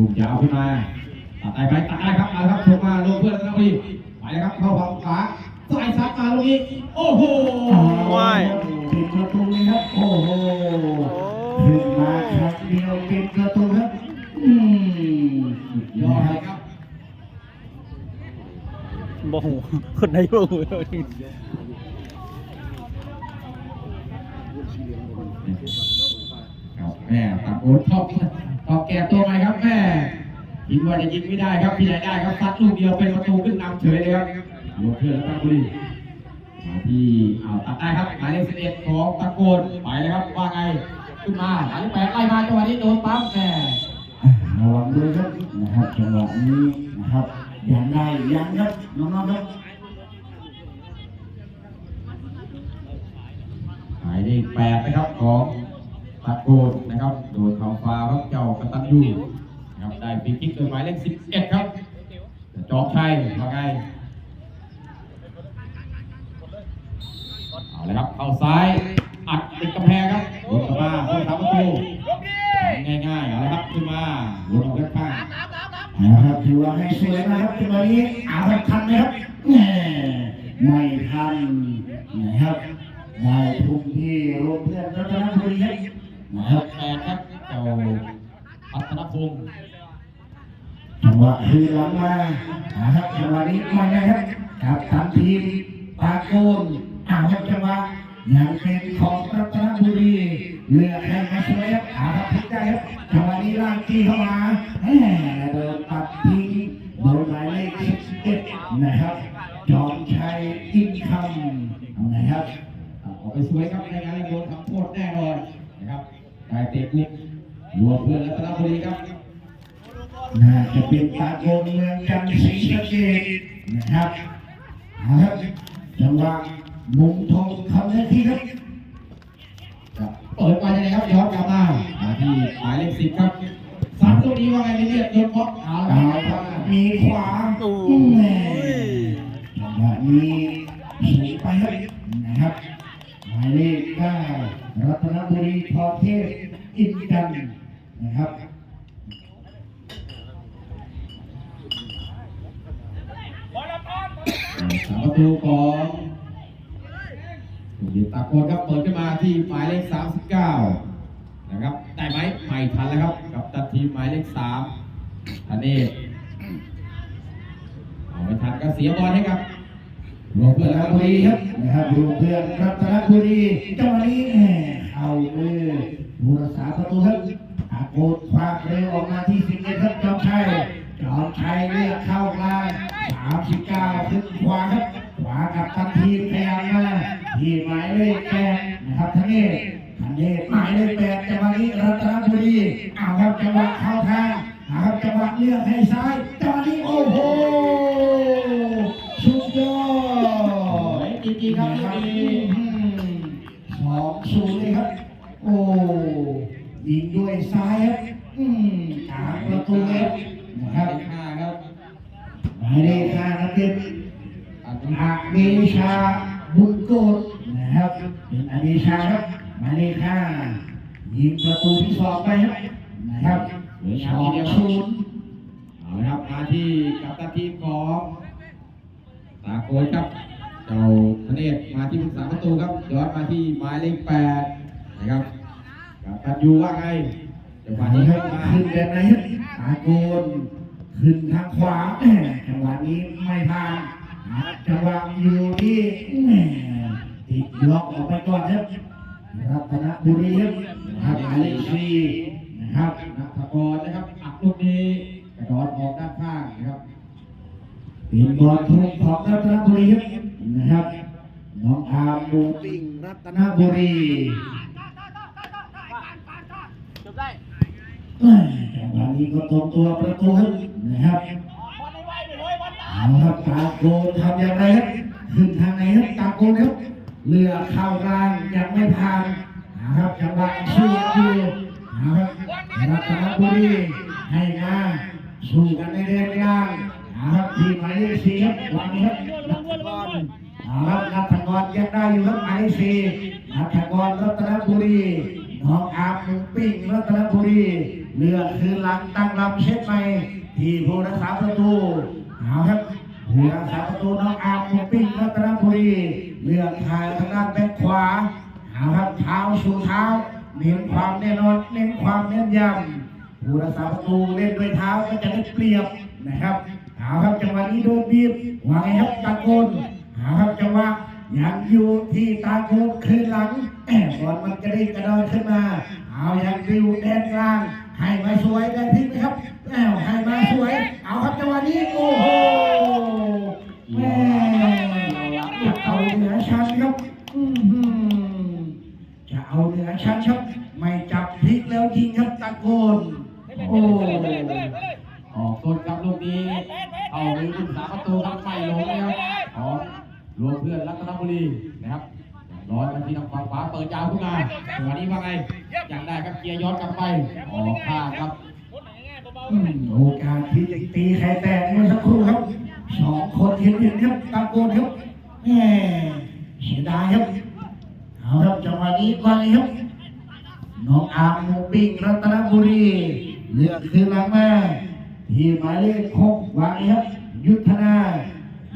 ถูกยาวขึ้นมาตัดได้ไหมตัดได้ครับมาครับชมมาลงเพื่อนแล้วพี่ไปเลยครับเข้าฝั่งขวาสายซัดมาลูกนี้โอ้โหว้ายปิดประตูเลยครับโอ้โหขึ้นมาครั้งเดียวปิดประตูครับอืมยอดเลยครับบ่หูคนไหนบ่หูเลยครับแม่ตัดโอนชอบ ชอบแก่ตัวใหม่ครับแม่ยิงว่าจะยิงไม่ได้ครับพี่ไหนได้ครับซัดลูกเดียวเป็นประตูขึ้นนำเฉยเลยครับลงเพื่อนแล้วตั้งบุรีมาที่เอาตัดได้ครับหมายเลขสิบเอ็ดของตะโกนไปเลยครับว่าไงขึ้นมาหมายเลขแปดไล่มาจังหวะนี้โดนปั๊มแม่ระวังด้วยครับนะครับจังหวะนี้นะครับยังได้ยังครับน้องๆครับหมายเลขแปดนะครับของ ตะโกนนะครับ โดนเขาฟ้ารับเจ้ากตันยูนะครับได้ฟรีคิกโดยหมายเลขสิบเอ็ดครับจอบชัยว่าไงเอาเลยครับเข้าซ้ายอัดติดกำแพงครับลงมาเพื่อทำประตูง่ายๆเอาเลยครับขึ้นมาลงออกด้านข้างนะครับถือว่าให้สวยนะครับจังหวะนี้อาครับทันไหมครับแหมไม่ทันนะครับได้ทุ่มที่โรงเพื่อนรัตนบุรีครับ นะนะคครัรับบแปดครับเจ้าพัฒนพงศ์จังหวะคือหลังมานะครับจังหวะนี้มาไงครับกับทำทีมปาโกนเอาครับจังหวะยังเป็นของรัตนบุรีเลือกให้มาสวยครับอาครับพิกได้ครับจังหวะนี้ล่างจี้เข้ามาแหม่เดินตัดทิ้งโดยหมายเลข11นะครับ จอมชัยอินคำนะครับออกไปสวยครับในงานโดนทำโทษแน่นอน นะครับได้เตะลุกรวมเพื่อนรัตนบุรีครับน่าจะเป็นตาโกนเมืองจันทร์ศรีสะเกษนะครับครับจังหวะมุมทองคำนาทีครับครับเปิดมาจะไหนครับย้อนกลับมามาที่หมายเลขสิบครับสามตัวนี้ว่าไงเรียกโดนบล็อกเอาละครับมีขวาโอ้แม่ยจังหวะนี้สูงไปครับนะครับหมายเลขเก้ารัตนบุรีทองเทพอินจันทร์ นะครับสามประตูของสุริตะโกนครับเปิดขึ้นมาที่หมายเลข 39 นะครับได้ไหมไม่ทันแล้วครับ กับตัดทีมหมายเลข3อันนี้เอาไม่ทันก็เสียบอลให้ครับรวมเพื่อนรัตนบุรีครับนะครับรวมเพื่อนรัตนบุรีจังหวะนี้แหม่เอามือผู้รักษาประตูครับ ตะโกนคว้าเร็วออกมาที่สิบเอ็ดครับจอมชัยจอมชัยเลือกเข้ากลางสามสิบเก้าขึ้นขวาครับ ขวากับทันทีพยายามมาที่หมายเลขแปดนะครับท่านนี้ท่านนี้หมายเลขแปดจังหวะนี้รัตนบุรีเอาครับจังหวะเข้าทางเอาครับจังหวะเลือกให้ซ้ายจังหวะนี้โอ้โหสุดยอดจริงๆครับลูกนี้สองศูนย์เลยครับ โอ้ ยิงด้วยซ้ายครับอืมกลางประตูเลยนะหคมารัยบเลขห้าครับหมายเลขห้าครับเป็นอันนี้อาเดชาบุญโกดนะครับเป็นอเดชาครับหมายเลขห้ายิงประตูที่สองไปครับนะครับสองศูนย์เอาละครับมาที่กับตันทีมของตาโกนครับเจ้าธเนศมาที่ผู้สาประตูครับย้อนมาที่หมายเลขแปดนะครับกับ ตันยูว่าไงจังหวะอันนี้ครับขึ้นแบบไหนครับตาโกนขึ้นทางขวาแหม่จังหวะนี้ไม่ผ่านจังหวะอยู่ที่แหมติดล็อกออกไปก่อนครับรัตนบุรีครับนะครับหมายเลขสี่นะครับนักกรนะครับอัดลูกนี้กระโดดออกด้านข้างนะครับเป็นบอลทุ่งของรัตนบุรีครับนะครับน้องอาร์มบูปิงรัตนบุรี จบได้ แหม่ จังหวะนี้ก็ตรงตัวประตูนะครับเอาครับตาโกนทำอย่างไรครับขึ้นทางไหนครับตาโกนครับเรือเข้ากลางยังไม่ผ่านนะครับจังหวะสู้อยู่นะครับรัตนบุรีให้มาสู้กันในแดนกลางนะครับทีมหมายเลขสี่ครับวันนี้ครับนัทกรเอาครับนัทกรยังได้อยู่ครับหมายเลขสี่นัทกรรัตนบุรีน้องอาร์มหมูปิ้งรัตนบุรี เลือกคือหลังตั้งลำเช็ดใหม่ที่ผู้รักษาประตูเอาครับผู้รักษาประตูน้องอาร์มปิ้งรัตนบุรีเลือกทายทางด้านแบ็คขวาเอาครับเท้าสู่เท้าเน้นความแน่นอนเน้นความแน่นยำผู้รักษาประตูเล่นด้วยเท้าก็จะได้เปรียบนะครับเอาครับจังหวะนี้โดนบีบวางไงครับตะโกนเอาครับจังหวะยังอยู่ที่ตาโกนคืนหลังแอบบอลมันกระดิ่งกระดอนขึ้นมา เอายังดิวแดนกลาง ให้มาสวยได้พลิกไหมครับแอวให้มาสวย เอาครับจังหวะนี้ โอ้โหแม่จะเอาเหนือชั้นครับจะเอาเหนือชั้นครับ ไม่จับพลิกแล้วยิงครับตะโกน โอ้ออกต้นครับลูกนี้ เอาไปลูกสาประตูครับไม่ลงแล้วของรวมเพื่อนรัตนบุรีนะครับ ร้อยมาทีทางฝั่งขวาเปิดยาวขึ้นมาจังหวะนี้ว่าไงอยากได้ครับเกียร์ย้อนกลับไปออกข้างครับโอกาสที่จะตีใครแตกเมื่อสักครู่ครับสองคนเห็นเห็นครับตะโกนครับแหมเสียดายครับเอาครับจังหวะนี้ว่าไงครับน้องอาร์มหมูปิ้งรัตนบุรีเลือกคือหลังมาที่หมายเลขหกวางครับ ยุทธนา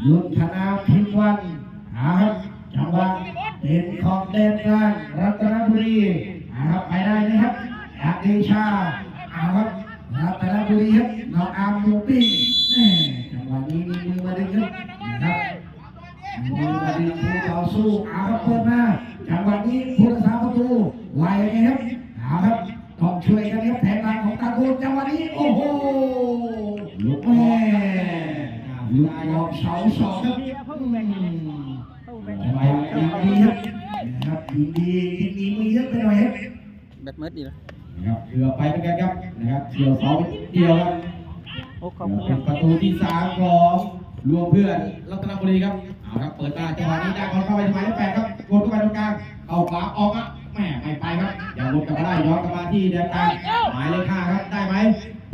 ยุทธนาพิมวันหาครับจังหวะ เป็นของเดนกลางรัตนบุรีนะครับไปได้นะครับอาเดชาเอาครับรัตนบุรีครับน้องอาร์มยูปี้จังหวะนี้มีมือมาดึงครับนะครับมือมาดึงผู้ต่อสู้เอาครับเปิดมาจังหวะนี้ผู้ เสาไปนิดเดียวครับโอ้ขอบเกืคุอบณเป็นประตูที่สามของรวมเพื่อนรัตนบุรีครับเอาครับเปิดมาจังหวะนี้ได้บอลเข้าไปที่หมายเลขแปดครับกดเข้าไปตรงกลางเอาขวาออกอะแหม่ไม่ไปครับอย่าลงกลับมาได้ย้อนกลับมาที่แดนกลางหมายเลขห้าครับได้ไหม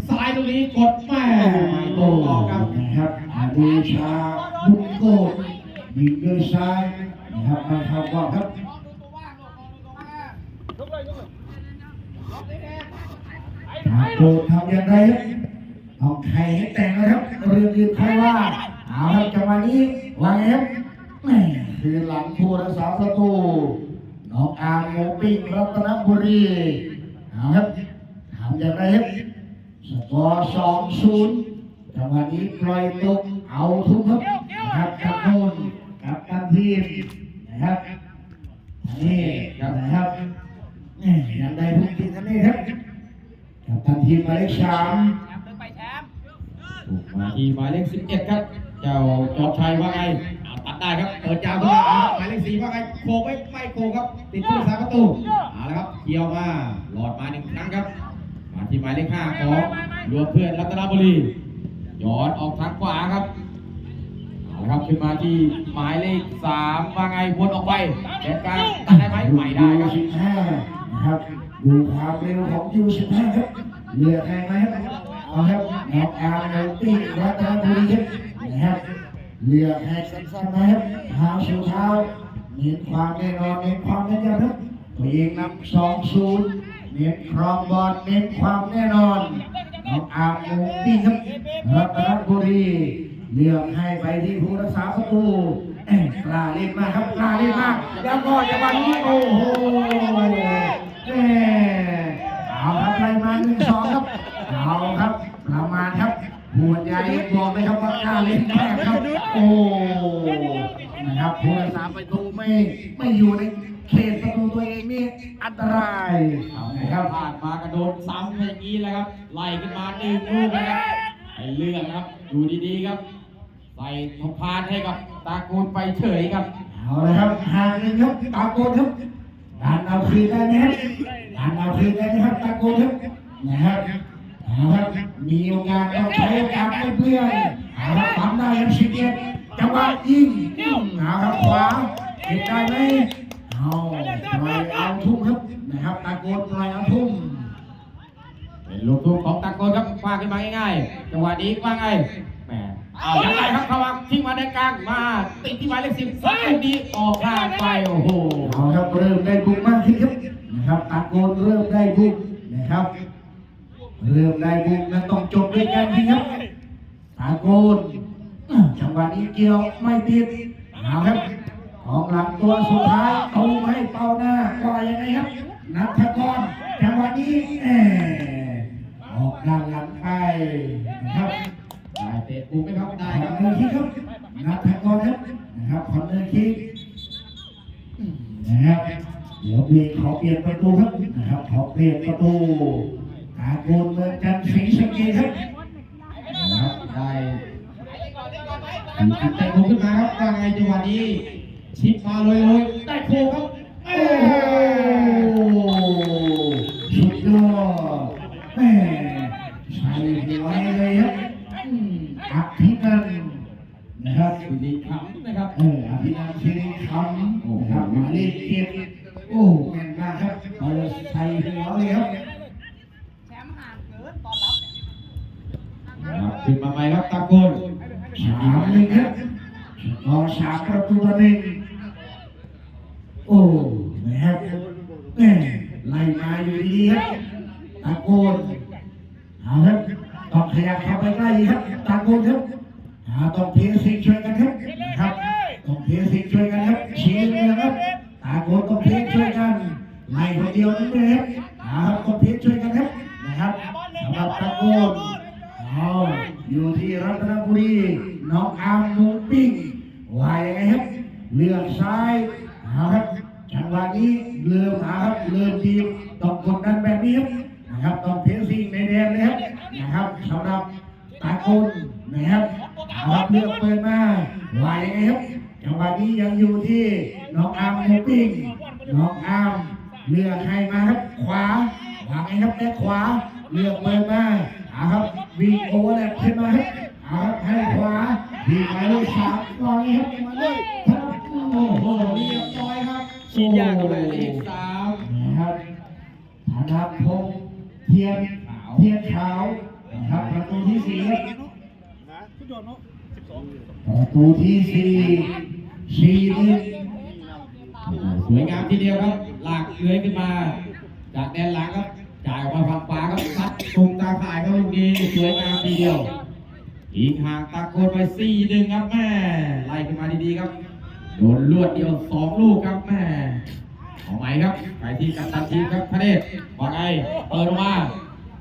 ซ้ายตรงนี้กดแม่ไม่ตรงออกครับนะครับอาเดชาบุกโกดยิงด้วยซ้ายนะครับไม่เข้ากรอบครับตา โกทำอย่างไรครับเอาไข่ให้แต่งนะครับเรื่องอื่นใครว่าเอาครับจังหวะนี้วางไงครับแม่คือหลังผู้รักษาประตูน้องอาร์มหมูปิ้งรัตนบุรีเอาครับทำอย่างไรครับสกอร์สองศูนย์จังหวะนี้ปล่อยตกเอาทุกครับครับกับโน่นกับกันทีมนะครับนี่นะครับนี่ยังได้ทุกทีท่านนี้ครับ ทันทีมหมายเลขสามถูกมาที่หมายเลขสิบเอ็ดครับ เจ้าจอบชัยว่าไงเอาตัดได้ครับ เปิดยาวขึ้นมาเอาหมายเลขสี่ว่าไงโคงไม่ไม่โคงครับ ติดผู้รักษาประตูเอาละครับเกี่ยวมาหลอดมาหนึ่งครั้งครับ มาที่หมายเลขห้าของรวมเพื่อนรัตนบุรีย้อนออกทางขวาครับเอาละครับขึ้นมาที่หมายเลขสามว่าไงวนออกไปแดนกลางตัดได้ไหมไม่ได้ครับสิบห้านะครับ ดูความเร็วของยูสิบห้าครับเหลือแรงไหมครับเอาครับน้องอาร์มโนตี้รัตนบุรีครับนะครับเหลือแรงสั้นๆนะครับเท้าสู่เท้าเน้นความแน่นอนเน้นความแน่นยำครับตัวเองนำสองศูนย์เน้นครองบอลเน้นความแน่นอนน้องอาร์มโนตี้ครับรัตนบุรีเลือกให้ไปที่ผู้รักษาประตูกล้าเล่นมากครับกล้าเล่นมาก แล้วก็จังหวะนี้โอ้โห แม่เอาครับไล่มาหนึ่งสองครับเอาครับ ประมาณครับหัวใจบอกเลยครับว่ากล้าเล่นมากครับ โอ้นะครับผู้รักษาประตูไม่ไม่อยู่ในเขตประตูตัวเองนี่อันตรายนะครับผ่านมากระโดดซ้ำอย่างนี้แหละครับไล่ขึ้นมาหนึ่งลูกนะครับไอ้เรื่องครับดูดีๆครับใส่ทพานให้กับตากูลไปเฉยครับเอาเลยครับห่างหนึ่งครับตาโกนครับ ดันเอาคืนได้ไหมครับดันเอาคืนได้ไหมครับตาโกนครับนะครับเอาครับมีโอกาสเราใช้โอกาสไม่เปลี่ยนเอาครับทำได้ครับสิบเอ็ดจังหวะยิงเอาครับขวาเก็บได้ไหมเอาปล่อยเอาทุ่มครับนะครับตาโกนปล่อยเอาทุ่มเป็นลูกทุ่งของตาโกนครับฟาดขึ้นมาง่ายๆจังหวะนี้ว่าไง เอายังไงครับเขาวางทิ้งมาในกลางมา ติดที่หมายเลขสิบสักลูกนี้ออกข้างไปโอ้โหเอาครับเริ่มได้บุกมากขึ้นครับนะครับตาโกนเริ่มได้บุกนะครับ เริ่มได้บุกนั้นต้องจบด้วยกันทีครับตาโกนจังหวะนี้เกี่ยวไม่ติดเอาครับของหลังตัวสุดท้ายเอาให้เป้าหน้าว่ายังไงครับนัทกรจังหวะนี้แหมออกด้านหลังไปนะครับ ได้เตะปูไหมครับได้ได้คครัรับบมือคิกครับนัทกรครับนะครับคอนเนอร์คิกนะครับเดี๋ยวมีขอเปลี่ยนประตูครับนะครับขอเปลี่ยนประตูตาโกนเมืองจันทร์ศรีสะเกษครับนะครับได้ถึงเตะปูขึ้นมาครับว่าไงจังหวะนี้ชิปมาเลยเลยได้โคครับโอ้โหสุดยอดแม่ใส่หัวเลยครับอืมอภินันท์นะครับ สุดีครับนะครับ เอออภินันท์สิริคำนะครับหมายเลขเจ็ดโอ้แม่นมากครับเปิดใส่หัวเลยครับครับขึ้นมาใหม่ครับตะโกนสามหนึ่งครับรอสามประตูต่อหนึ่งโอ้นะครับแม่ไล่มาอยู่ดีๆครับตะโกนเอาครับต้องขยับเข้าไปใกล้อีกครับตะโกนครับหาต้องเพียสิงช่วยกันครับนะครับ เพียสิงช่วยกันครับเชี้เลยนะครับตะโกนต้องเพียช่วยกันไล่คนเดียวนั่นเลยครับหาต้องเพียช่วยกันครับนะครับสำหรับตะโกนเอาอยู่ที่รัตนบุรีน้องอามหมูปิ้งว่ายังไงครับเลือกซ้ายเอาครับจังหวะนี้เริ่มหาครับเริ่มดีต้องกดดันแบบนี้ครับนะครับต้องเพนซิ่งในแดนเลยครับนะครับสำหรับตากุลนะครับเอาครับเลือกเปิดมาว่ายังไงครับ จังหวะนี้ยังอยู่ที่น้องอามหมูปิ้งน้องอามเลือกให้มาครับขวาว่าไงครับแบ็คขวา เลือกเปิดมาอาครับวิ่งโอเวอร์แลปขึ้นมาครับเอาครับให้ขวาวิ่งหมายเลขสามรอนี้ครับมายเลขครับโอ้โหเรียบร้อยครับฉีดยากเลยยเลขสามนะครับธนพงเทียนเทียนขาวนะครับประตูที่สี่ครับ ประตูที่สี่สี่หนึ่งสวยงามทีเดียวครับ หลากเลื้อยขึ้นมา จากแดนหลังครับ จ่ายออกมาฝั่งขวาครับซัดตรงตาข่ายครับลูกนี้สวยงามทีเดียว อีกห่างตะโกนไปสี่หนึ่งครับแม่ไล่ขึ้นมาดีๆครับโดนลวดเดียวสองลูกครับแม่เอาใหม่ครับไปที่กัปตันทีมครับพระเดชว่าไงเปิดออกมา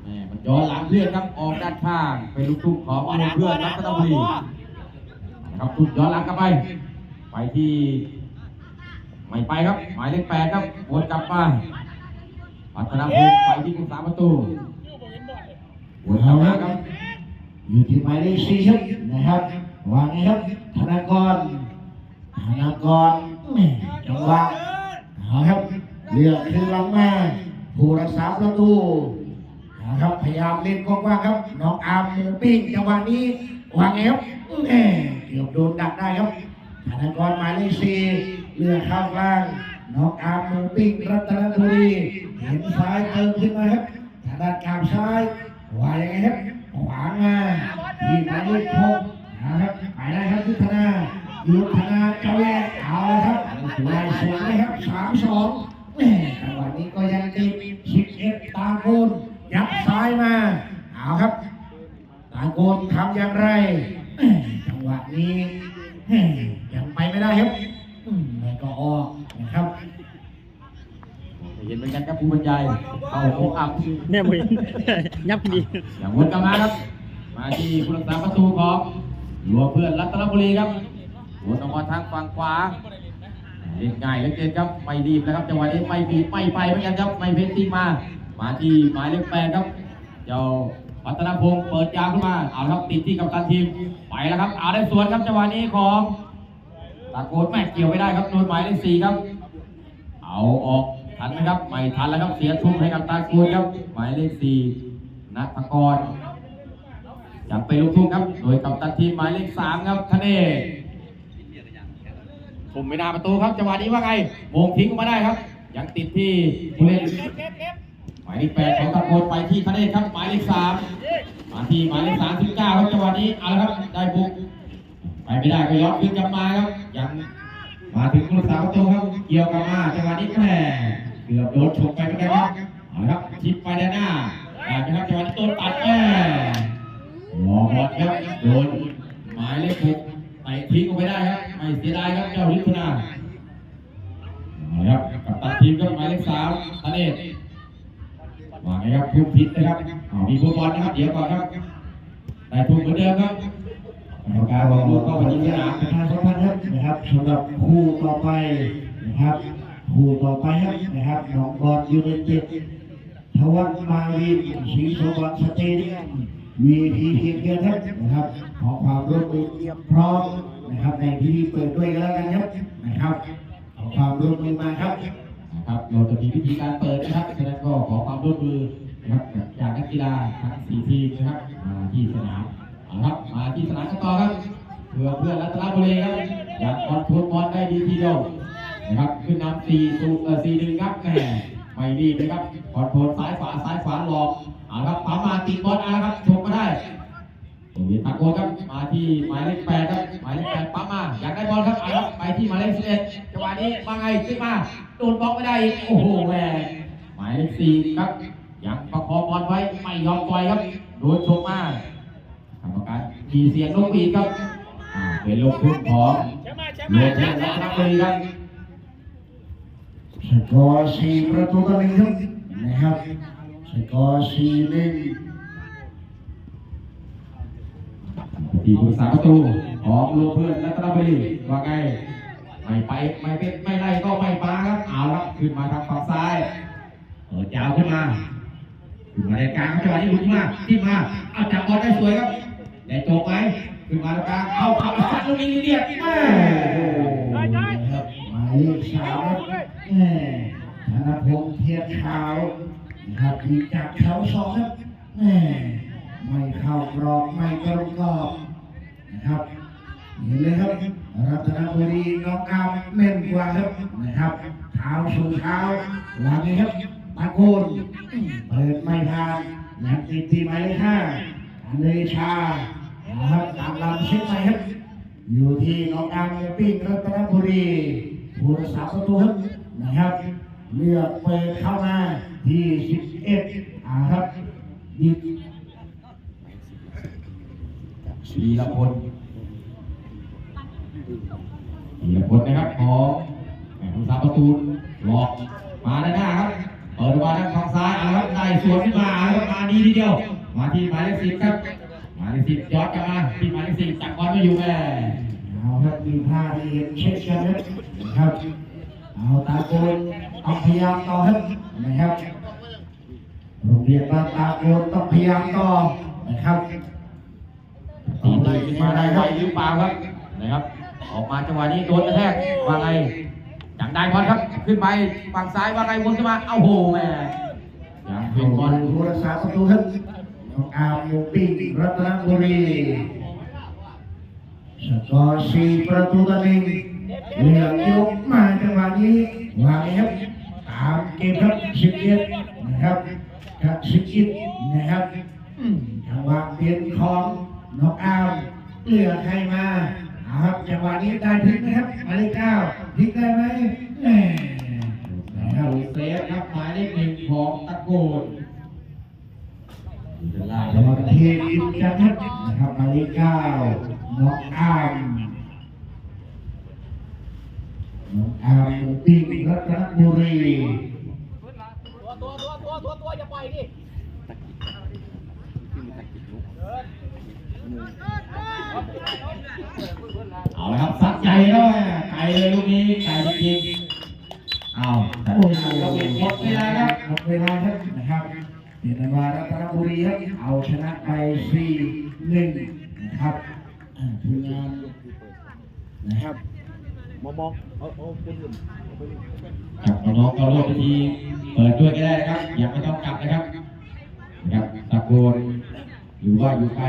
แม่มันย้อนหลังเพื่อนครับออกด้านข้างเป็นลูกทุ่งของเพื่อนรัตนบุรี นะครับทุกย้อนหลังกลับไป ไปที่ไม่ไปครับ หมายเลขแปดครับวนกลับมาพัฒนาภูมิไปที่ผู้สาประตูวนกลับมาครับอยู่ที่หมายเลขสี่ครับนะครับวางไงครับธนากรธนากรจังหวะเอาครับเลือกขึ้นหลังมาผู้รักษาประตูนะครับพยายามเล่นกว้างๆครับน้องอาร์มหมูปิ้งจังหวะนี้วางไงครับแม่ เกือบโดนดักได้ครับธนากรหมายเลขสี่เลือกเข้ากลางน้องอาร์มหมูปิ้งรัตนบุรีเห็นซ้ายเติมขึ้นมาครับทางด้านกลางซ้ายว่ายังไงครับขวางมาที่หมายเลขหกนะครับไปได้ครับยุทธนายุทธนาเจ้าแย่เอาลยครับไล่สวนเลยครับสามสองแม่จังหวะนี้ก็ยังติดสิบเอ็ดตาโกนยับซ้ายมาเอาครับตาโกนทำอย่างไร แม่จังหวะนี้แม่ยังไปไม่ได้ครับอืมแล้วก็ออกนะครับเห็นเหมือนกันครับผู้บรรยายเข้าโค้งอัพเนี่ยมึงยับดีอย่างวนกลับมาครับ มาที่ผู้รักษาประตูของหลวงเพื่อนรัตนบุรีครับวนออกมาทางฝั่งขวาเล่นง่ายเหลือเกินครับไม่รีบนะครับจังหวะนี้ไม่บีบไม่ไปเหมือนกันครับไม่เพนติ้งมา มาที่หมายเลขแปดครับ เจ้า พัฒนพงศ์เปิดยาวขึ้นมา เอาครับติดที่กัปตันทีม ไปแล้วครับ เอาได้สวนครับจังหวะนี้ของตะโกนแม่เกี่ยวไม่ได้ครับ โดนหมายเลขสี่ครับ เอาออกทันไหมครับ ไม่ทันแล้วครับ เสียทุ่มให้กับตากูลครับ หมายเลขสี่นัทกรยังเป็นลูกทุ่งครับ โดยกับตันทีมหมายเลขสามครับทะเนศผมไม่นาประตูครับจังหวะนี้ว่าไงโมงทิ้งมาได้ครับ ยังติดที่ผู้เล่นหมายเลขแปดของตะโกนไปที่ทะเนศครับ หมายเลขสาม มาที่หมายเลขสามสิบเก้าครับจังหวะนี้เอาละครับได้บุกไปไม่ได้ก็ย้อนคืนกลับมาครับยังมาถึงผู้รักษาประตูครับเกี่ยวกับมาจังหวะนี้แม่เกือบโดนฉกไปเหมือนกันครับเอาละครับชิปไปด้านหน้าได้ไหมครับจังหวะนี้โดนตัดแม่มองบอลครับโดนหมายเลขหกไปทิ้งออกไปได้ครับไม่เสียดายครับเจ้าลิพุนาเอาละครับกับตัดทีมครับหมายเลขสามธเนศ ว่าไงครับทุกผิดนะครับเอมีผู้บอลนะครับ เดี๋ยวก่อนครับได้ทุกเหมือนเดิมครับกรรมการบอกลูกเข้าไปยิงสนามประธานสมพันธ์ครับนะครับสำหรับคู่ต่อไปนะครับคู่ต่อไปครับนะครับน้องบอลยูไนเต็ดทวัฒน์มาวินศรีสวัสดิ์สเตเดียมวีพีเพียงเดียวครับนะครับ ขอความร่วมมือพร้อมนะครับในพิธีเปิดด้วยกันแล้วกันครับนะครับขอความร่วมมือมาครับ นะครับ เราจะมีวิธีการเปิดนะครับฉะนั้นก็ขอความร่วมมือนะครับจากนักกีฬาทั้งสี่ทีมนะครับมาที่สนามเอาละครับมาที่สนามกันต่อครับเพื่อเพื่อนรัตนบุรีครับอยากคอนโทรลบอลได้ดีทีเดียวนะครับขึ้นนำสี่สูเออสี่หนึ่งครับแหมไม่รีบนะครับคอนโทรลซ้ายขวาซ้ายขวาหลอกเอาละครับปั๊มมาติดบอลอาละครับชมมาได้ตรงนี้ตะโกนครับมาที่หมายเลขแปดครับหมายเลขแปดปั๊มมาอยากได้บอลครับเอาครับไปที่หมายเลขสิบเอ็ดจังหวะนี้มาไงขึ้นมา โดนบล็อกไม่ได้อีกโอ้โหแหมหมายเลขสี่ครับยังประคองบอลไว้ไม่ยอมปล่อยครับโดนชกมากรรมการขี่เสียงลงอีกครับอ่าเป็นลูกทุ่งของโลเทนและนักบุรีครับสกอร์สี่ประตูต่อหนึ่งครับนะครับสกอร์สี่หนึ่งทีมผู้สาประตูของโลเพื่อนและตระบุรีว่าไง ไม่ไปไม่เป็นไม่ไล่ก็ไม่ปาครับเอาละครับขึ้นมาทางฝั่งซ้ายเปิดยาวขึ้นมาขึ้นมาในกลางจังหวะนี้หลุดมาที่มาเอาจับบอลได้สวยครับได้โจกไหมขึ้นมาตรงกลางเข้าขับสัดลูกนี้เรียบแม่ครับหมายเลขสามแม่ธนพงษ์เทียนขาวนะครับยิงจากเขาสองครับแม่ไม่เข้ากรอบไม่ตรงกรอบนะครับ เห็นเลยครับรัตนบุรีน้องกามแม่นกว่าครับนะครับเท้าสู่เท้าวางนี้ครับตะโกนเปิดไม่ผ่านยังติดที่หมายเลขห้าอันเดชานะครับตามลำเช็คไปครับอยู่ที่น้องอังปิ้งรัตนบุรีผู้รักษาประตูครับนะครับ เลือกเปิดเข้ามาที่11อ่าครับดีวีรพล วีรพลนะครับของแหม่ผู้สาประตูหลอกมาด้านหน้าครับ เปิดมาด้านฝั่งซ้ายเอาละครับได้สวนขึ้นมาเอาละครับมาดีทีเดียว มาที่หมายเลขสิบครับ หมายเลขสิบย้อนกลับมาที่หมายเลขสิบจับบอลไม่อยู่แม่เอาครับมีผ้าที่เห็นเช็คกันนะครับ เอาตาโกนเอาพยายามต่อครับนะครับ โรงเรียนบ้านตาโกนต้องพยายามต่อนะครับตีตีขึ้นมาได้ไวหรือเปล่าครับนะครับ ออกมาจังหวะนี้โดนกระแทกว่าไงจังได้บอครับ ขึ้นไปฝั่งซ้ายว่าไงวนขึ้นมาเอ้าโหแม่ยังเป็นบอลผู้รักษาประตูครับน้องอามหมูปิ้งรัตนบุรีสกอร์สี่ประตูต่อหนึ่งเหลืองยกมาจังหวะนี้วางครับตามเกมครับสิบเอ็ดนะครับกับสิบเอ็ดนะครับจังหวะเปลี่ยนของน้องอามเหลือใครมา ครับจังหวะนี้ได้พลิกนะครับหมายเลขเก้าพลิกได้ไหมแหม่นะครับเซฟครับหมายเลขหนึ่งของตะโกนจะไล่จังหวะเทพิมจันทร์นะครับหมายเลขเก้าน้องอามน้องอามปิ้งรัตนบุรีตัวตัวตัวตัวตัวตัวอย่าปล่อยดิ เอาละครับสัดใจแล้วแม่ไกลเลยลูกนี้ไกลจริงๆเอาโอ้โหมดเวลาครับหมดเวลาครับนะครับเป็นนวารัตนบุรีครับเอาชนะไปสี่หนึ่งนะครับทีมงานนะครับมองมองเอาเอาเป็นครับน้องก็ร่วมพิธีเปิดด้วยก็ได้นะครับ อย่าไม่ต้องกลับนะครับ ครับตะโกน หรือว่าอยู่ไกล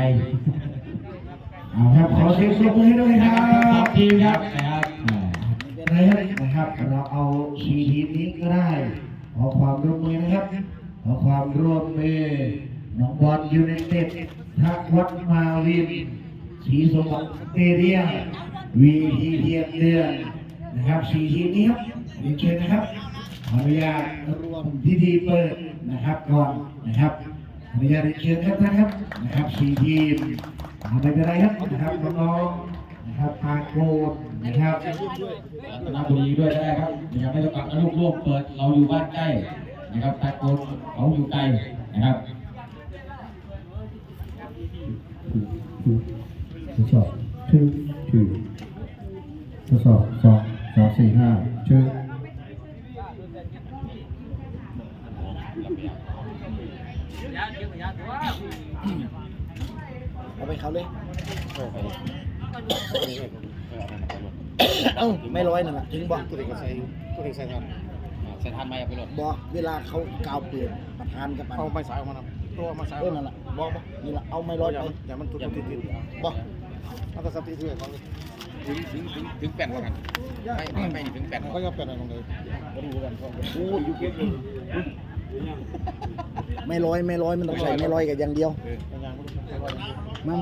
เอาครับขอเสียงปรบมือให้ด้วยคนะรัครับสองบทีมครับนะครับอ่านะครับนะครับ เราเอาสีทีมนี้ก็ได้ ขอความร่วมมือนะครับ ขอความร่วมมือน้องบอลยูไนเต็ดทักวัดมาวินสีสมบัติสเตเดียมวีทีเทียนเดือนนะครับสีทีมนี้ครับเรียนเชิญนะครับขออนุญาตร่วมพิธีเปิดนะครับก่อนนะครับ อนุญาตเรียนเชิญครับท่านครับนะครับสี่ทีมเอาไม่เป็นไรครับนะครับน้องๆนะครับปาโกนนะครับรัตนบุรีด้วยได้ครับนะครับไม่ต้องกลับนะลูกร่วมเปิดเราอยู่บ้านใกล้นะครับตะโกนเขาอยู่ไกลนะครับทดสอบ two two ทดสอบสองสามสี่ห้าชื่อ เอาไปเขาเลยเอ้าไม่ร้อยนั่นแหละถึงบอกตัวเด็กก็ใส่ตัวเด็กใส่ทันใส่ทันไหมเอาไปหลดบอกเวลาเขากาวเปลี่ยนประธานกับมันเอาไม้สายออกมานะตัวไม้สายเออนั่นแหละบอกบอกนี่แหละเอาไม่ร้อยอย่าไปมันอย่ามันตุดติดติดบอกมันก็สติเถื่อนเขาถึงถึงถึงถึงแปดกว่ากันไม่ไม่ไม่ถึงแปดเขาจะแปดอะไรลงเลยก็ดูกันเขาโอ้ยอยู่เก็บอยู่ ไม่ร้อยไม่ร้อยมันต้องใส่ไม่ร้อยกับอย่างเดียวเออยังไม่รู้มัน